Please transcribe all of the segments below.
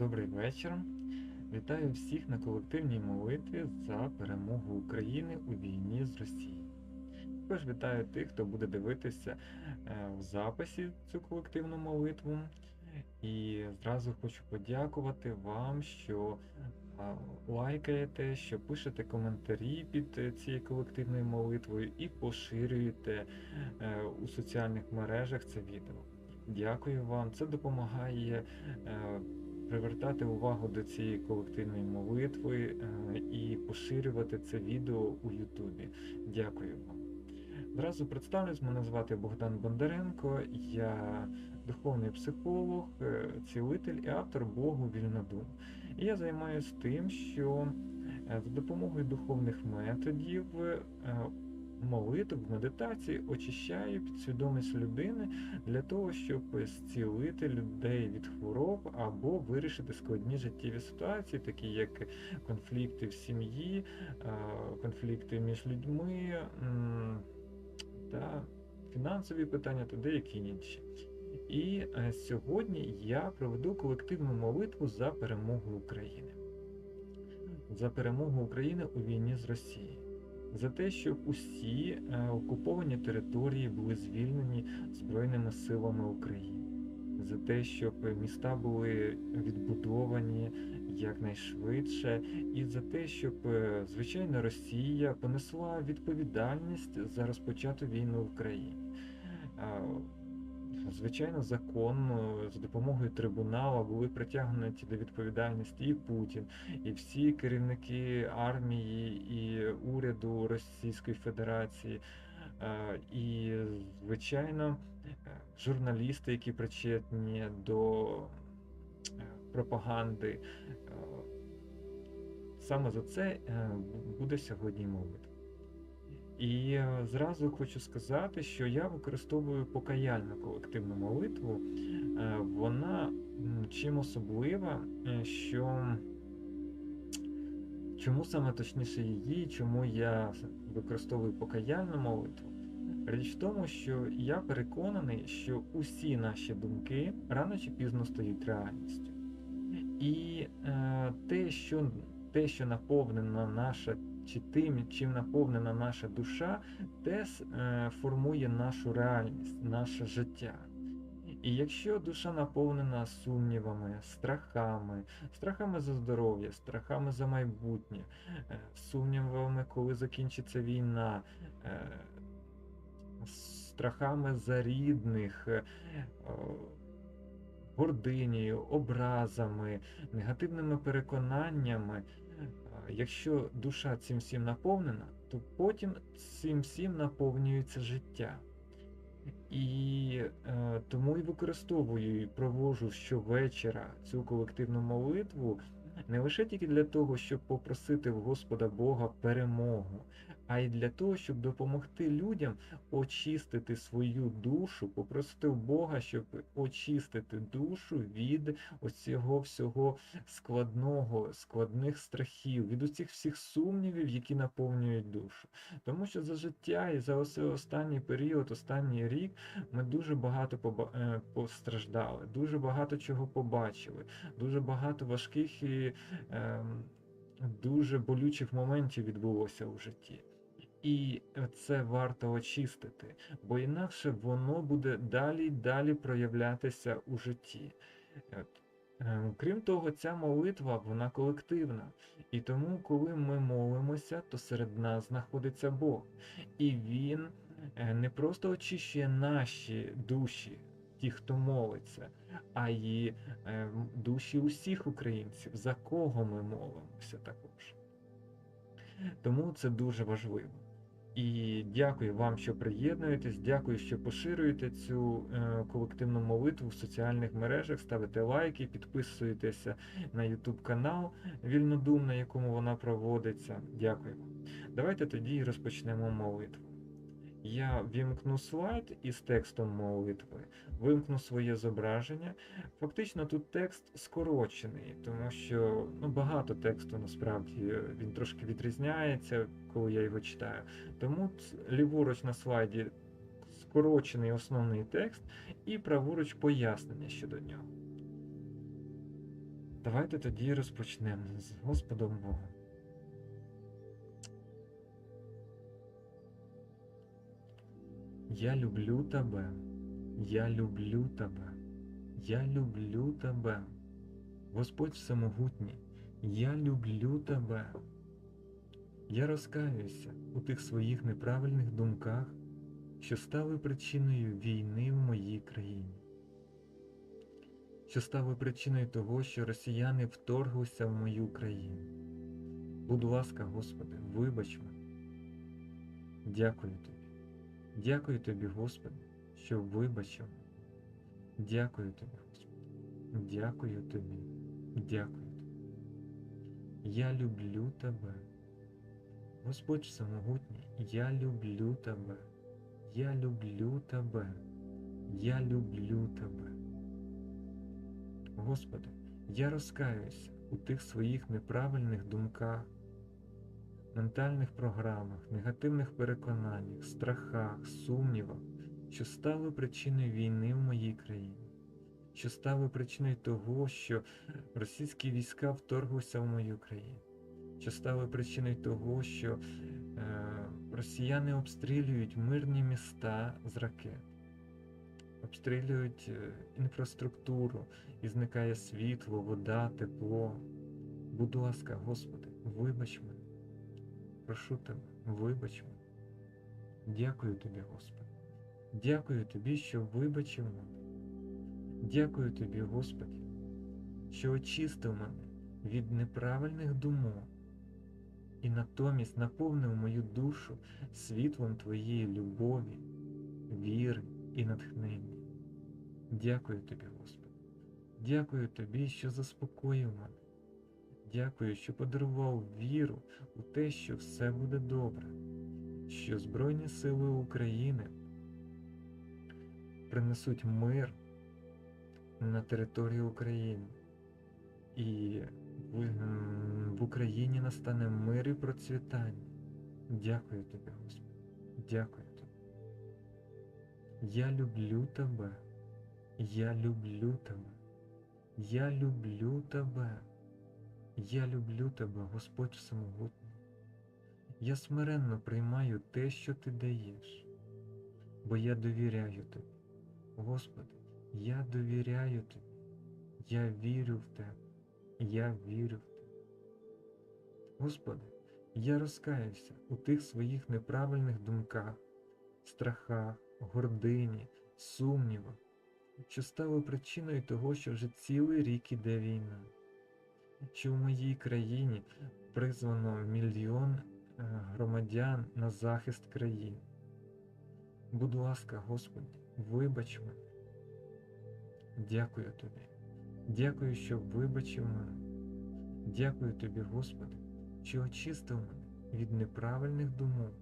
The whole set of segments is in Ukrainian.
Добрий вечір. Вітаю всіх на колективній молитві за перемогу України у війні з Росією. Також вітаю тих, хто буде дивитися е, в записі цю колективну молитву. І зразу хочу подякувати вам, що лайкаєте, що пишете коментарі під е, цією колективною молитвою і поширюєте е, у соціальних мережах це відео. Дякую вам. Це допомагає е, привертати увагу до цієї колективної молитви е, і поширювати це відео у Ютубі. Дякую вам. Зразу представлюсь, мене звати Богдан Бондаренко, я духовний психолог, е, цілитель і автор блогу Вільнодум. І я займаюся тим, що е, за допомогою духовних методів, молитв, медитацій очищаю підсвідомість людини для того, щоб зцілити людей від хвороб або вирішити складні життєві ситуації, такі як конфлікти в сім'ї, конфлікти між людьми та фінансові питання та деякі інші. І е, сьогодні я проведу колективну молитву за перемогу України. За перемогу України у війні з Росією. За те, щоб усі е, окуповані території були звільнені Збройними силами України. За те, щоб міста були відбудовані якнайшвидше, і за те, щоб, е, звичайно, Росія понесла відповідальність за розпочату війну в Україні. Звичайно, законно за допомогою трибуналу були притягнуті до відповідальності і Путін, і всі керівники армії і уряду Російської Федерації, е, і, звичайно, е, журналісти, які причетні до е, пропаганди. Е, Саме за це е, буде сьогодні молитва. І зразу хочу сказати, що я використовую покаяльну колективну молитву. Е, Вона чим особлива, е, що чому саме точніше її, чому я використовую покаяльну молитву? Річ в тому, що я переконаний, що усі наші думки рано чи пізно стають реальністю. І е, те, що, те, що наповнена наша чи тим, чим наповнена наша душа, те е, формує нашу реальність, наше життя. І якщо душа наповнена сумнівами, страхами, страхами за здоров'я, страхами за майбутнє, е, сумнівами, коли закінчиться війна, е, страхами за рідних, гординею, образами, негативними переконаннями, Якщо душа цим всім наповнена, то потім цим всім наповнюється життя. І е, тому і використовую і провожу щовечора цю колективну молитву не лише тільки для того, щоб попросити в Господа Бога перемогу, а й для того, щоб допомогти людям очистити свою душу, попросити в Бога, щоб очистити душу від оцього всього складного, складних страхів, від усіх всіх сумнівів, які наповнюють душу. Тому що за життя і за останній період, останній рік, ми дуже багато е, постраждали, дуже багато чого побачили, дуже багато важких і ем, дуже болючих моментів відбулося у житті. І це варто очистити, бо інакше воно буде далі й далі проявлятися у житті. От. Ем, Крім того, ця молитва вона колективна. І тому, коли ми молимося, то серед нас знаходиться Бог. І Він е, не просто очищує наші душі, ті, хто молиться, а й е, душі усіх українців, за кого ми молимося також. Тому це дуже важливо. І дякую вам, що приєднуєтесь, дякую, що поширюєте цю е, колективну молитву в соціальних мережах, ставите лайки, підписуєтеся на YouTube канал Вільнодум, на якому вона проводиться. Дякую. Давайте тоді розпочнемо молитву. Я вімкну слайд із текстом молитви, вимкну своє зображення. Фактично тут текст скорочений, тому що ну, багато тексту насправді е, він трошки відрізняється, коли я його читаю. Тому ліворуч на слайді скорочений основний текст і праворуч пояснення щодо нього. Давайте тоді розпочнемо з Господом Богом. Я люблю тебе, я люблю тебе, я люблю тебе. Господь Всемогутній, я люблю тебе. Я розкаюся у тих своїх неправильних думках, що стали причиною війни в моїй країні, що стали причиною того, що росіяни вторглися в мою країну. Будь ласка, Господи, вибач мене. Дякую Тобі. Дякую Тобі, Господи, що вибачив. Дякую Тобі, Господи. Дякую Тобі. Дякую Тобі. Я люблю Тебе. Господь Всемогутній, я люблю Тебе. Я люблю Тебе. Я люблю Тебе. Господи, я розкаюся у тих своїх неправильних думках, ментальних програмах, негативних переконаннях, страхах, сумнівах, що стали причиною війни в моїй країні, що стали причиною того, що російські війська вторглися в мою країну, що стали причиною того, що е, росіяни обстрілюють мирні міста з ракет, обстрілюють е, інфраструктуру і зникає світло, вода, тепло. Будь ласка, Господи, вибач мене. Прошу тебе, вибач мене. Дякую тобі, Господи. Дякую тобі, що вибачив мене. Дякую тобі, Господи, що очистив мене від неправильних думок і натомість наповнив мою душу світлом Твоєї любові, віри і натхнення. Дякую тобі, Господи. Дякую тобі, що заспокоїв мене. Дякую, що подарував віру у те, що все буде добре, що Збройні Сили України принесуть мир на територію України. І в, в Україні настане мир і процвітання. Дякую тобі, Господи. Дякую тобі. Я люблю тебе. Я люблю тебе. Я люблю тебе. Я люблю тебе, Господь Всемогутній. Я смиренно приймаю те, що ти даєш, бо я довіряю тобі. Господи, я довіряю тобі. Я вірю в тебе. Я вірю в тебе. Господи, я розкаюся у тих своїх неправильних думках, страхах, гордині, сумнівах, що стало причиною того, що вже цілий рік іде війна, що в моїй країні призвано мільйон е, громадян на захист країни. Будь ласка, Господи, вибач мене. Дякую Тобі. Дякую, що вибачив мене. Дякую Тобі, Господи, що очистив мене від неправильних думок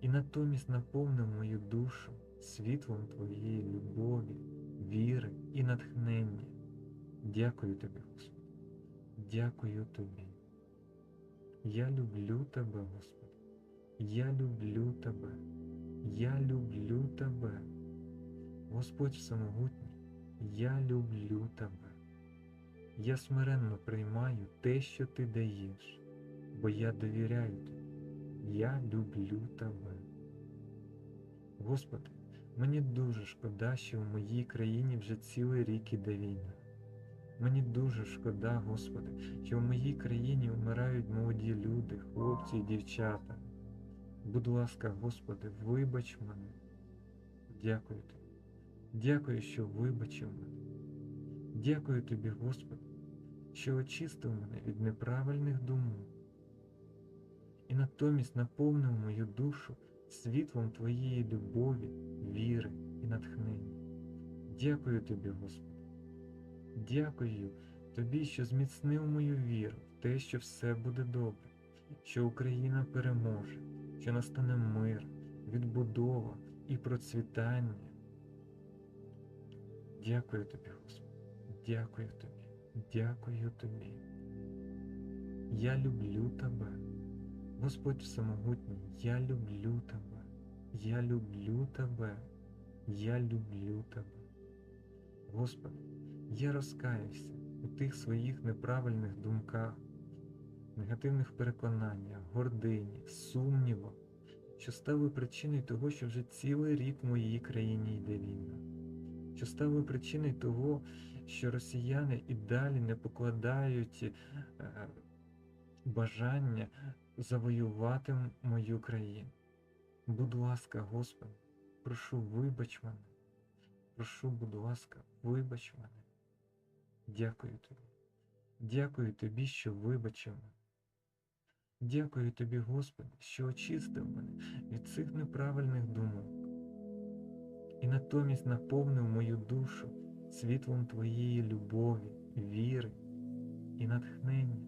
і натомість наповнив мою душу світлом Твоєї любові, віри і натхнення. Дякую Тобі, Господи. Дякую Тобі. Я люблю Тебе, Господи. Я люблю Тебе. Я люблю Тебе. Господь Всемогутній, я люблю Тебе. Я смиренно приймаю те, що Ти даєш, бо я довіряю Тобі. Я люблю Тебе. Господи, мені дуже шкода, що в моїй країні вже цілий рік іде війна. Мені дуже шкода, Господи, що в моїй країні вмирають молоді люди, хлопці і дівчата. Будь ласка, Господи, вибач мене. Дякую Тобі. Дякую, що вибачив мене. Дякую Тобі, Господи, що очистив мене від неправильних думок і натомість наповнив мою душу світлом Твоєї любові, віри і натхнення. Дякую Тобі, Господи. Дякую Тобі, що зміцнив мою віру в те, що все буде добре, що Україна переможе, що настане мир, відбудова і процвітання. Дякую Тобі, Господи. Дякую Тобі. Дякую Тобі. Я люблю Тебе. Господь Всемогутній, я люблю Тебе. Я люблю Тебе. Я люблю Тебе. Господи, я розкаюся у тих своїх неправильних думках, негативних переконаннях, гордині, сумнівах, що стали причиною того, що вже цілий рік в моїй країні йде війна, що стали причиною того, що росіяни і далі не покладають е, бажання завоювати мою країну. Будь ласка, Господи, прошу, вибач мене. Прошу, будь ласка, вибач мене. Дякую тобі. Дякую тобі, що вибачив мене. Дякую тобі, Господи, що очистив мене від цих неправильних думок і натомість наповнив мою душу світлом Твоєї любові, віри і натхнення.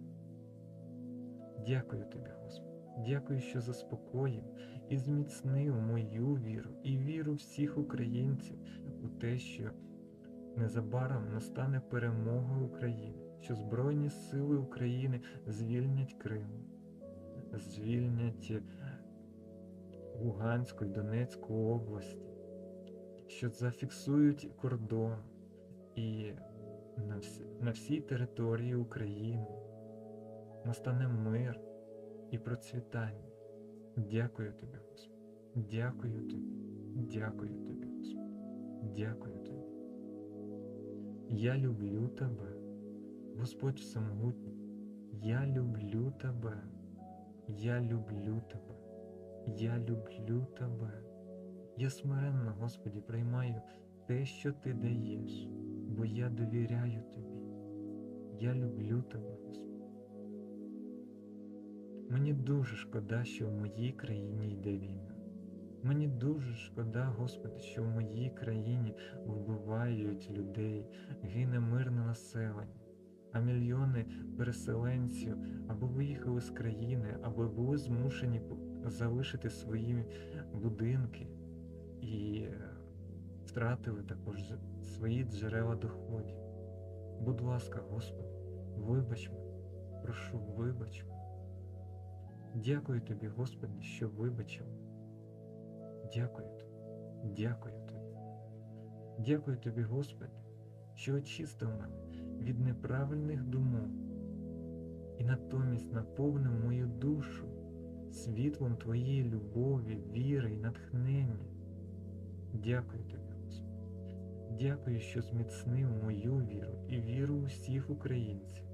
Дякую тобі, Господи. Дякую, що заспокоїв і зміцнив мою віру і віру всіх українців у те, що незабаром настане перемога України, що Збройні Сили України звільнять Крим, звільнять Луганську і Донецьку області, що зафіксують кордон і на, всі, на всій території України настане мир і процвітання. Дякую тобі, Господи. Дякую тобі. Дякую тобі, Господи. Дякую. Я люблю тебе, Господь Всемогутній. Я люблю тебе. Я люблю тебе. Я люблю тебе. Я смиренно, Господі, приймаю те, що ти даєш, бо я довіряю тобі. Я люблю тебе, Господи. Мені дуже шкода, що в моїй країні йде війна. Мені дуже шкода, Господи, що в моїй країні вбивають людей, гине мирне населення, а мільйони переселенців або виїхали з країни, або були змушені залишити свої будинки і втратили також свої джерела доходів. Будь ласка, Господи, вибач мене, прошу, вибач мене. Дякую тобі, Господи, що вибачив. Дякую тобі, дякую тобі. Дякую тобі, Господи, що очистив мене від неправильних думок і натомість наповнив мою душу світлом Твоєї любові, віри і натхнення. Дякую тобі, Господи. Дякую, що зміцнив мою віру і віру усіх українців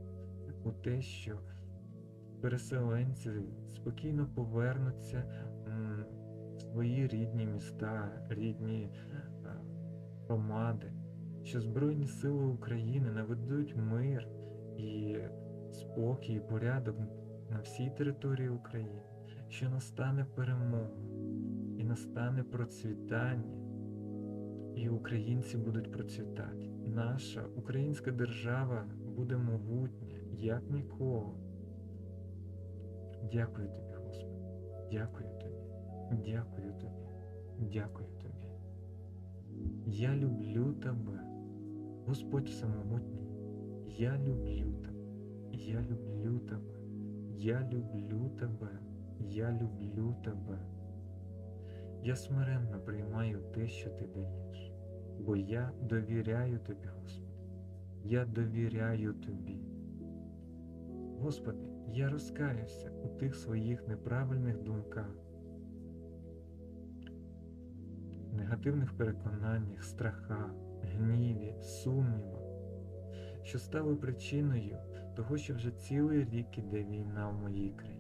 у те, що переселенці спокійно повернуться свої рідні міста, рідні громади, що Збройні Сили України наведуть мир і спокій, і порядок на всій території України, що настане перемога і настане процвітання, і українці будуть процвітати. Наша українська держава буде могутня, як ніколи. Дякую тобі, Господи, дякую тобі, дякую тобі, дякую тобі. Я люблю тебе, Господь Всемогутній, я люблю тебе, я люблю тебе, я люблю тебе, я люблю тебе. Я смиренно приймаю те, що ти даєш, бо я довіряю тобі, Господи, я довіряю тобі. Господи, я розкаюся у тих своїх неправильних думках, негативних переконаннях, страхах, гніві, сумнівах, що стали причиною того, що вже цілий рік іде війна в моїй країні.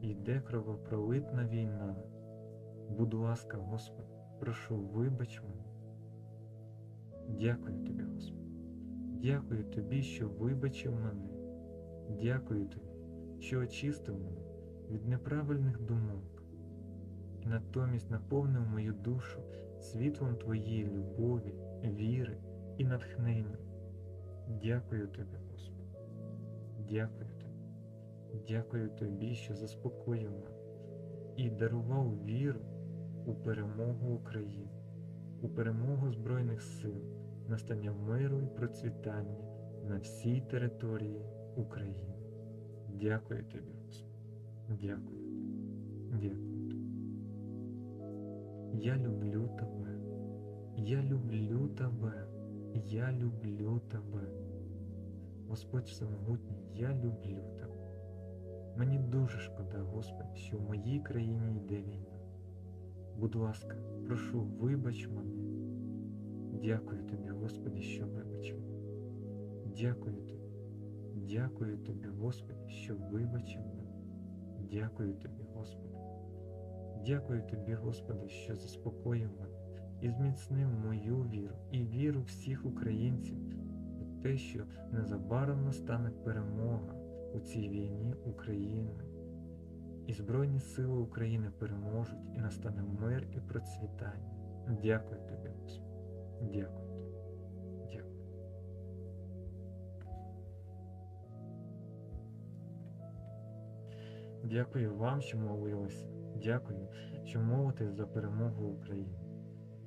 Йде кровопролитна війна. Будь ласка, Господи, прошу, вибач мене. Дякую тобі, Господи. Дякую тобі, що вибачив мене. Дякую тобі, що очистив мене від неправильних думок і натомість наповнив мою душу світлом Твоєї любові, віри і натхнення. Дякую тобі, Господи. Дякую тобі. Дякую тобі, що заспокоїв мене і дарував віру у перемогу України, у перемогу Збройних сил, настання миру і процвітання на всій території України. Дякую тобі, Господи. Дякую. Дякую. Я люблю тебе. Я люблю тебе. Я люблю тебе. Господь Всемогутній, я люблю тебе. Мені дуже шкода, Господи, що в моїй країні йде війна. Будь ласка, прошу, вибач мене. Дякую тобі, Господи, що вибачив. Дякую тобі. Дякую тобі, Господи, що вибачив мене. Дякую тобі, Господи. Дякую тобі, Господи, що заспокоїв мене і зміцнив мою віру і віру всіх українців у те, що незабаром настане перемога у цій війні України. І Збройні Сили України переможуть, і настане мир і процвітання. Дякую тобі, Господи. Дякую. Дякую вам, що молилися. Дякую, що молитесь за перемогу України.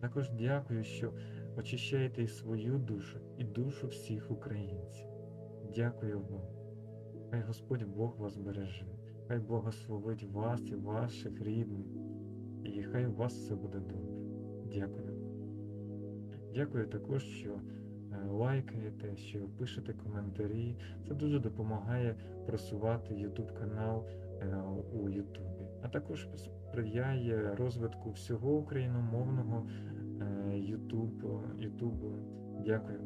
Також дякую, що очищаєте і свою душу, і душу всіх українців. Дякую вам. Хай Господь Бог вас береже, хай благословить вас і ваших рідних, і хай у вас все буде добре. Дякую вам. Дякую також, що е, лайкаєте, що пишете коментарі. Це дуже допомагає просувати YouTube канал е, у Ютубі, а також сприяє розвитку всього україномовного е, YouTube, Ютубу. Дякую.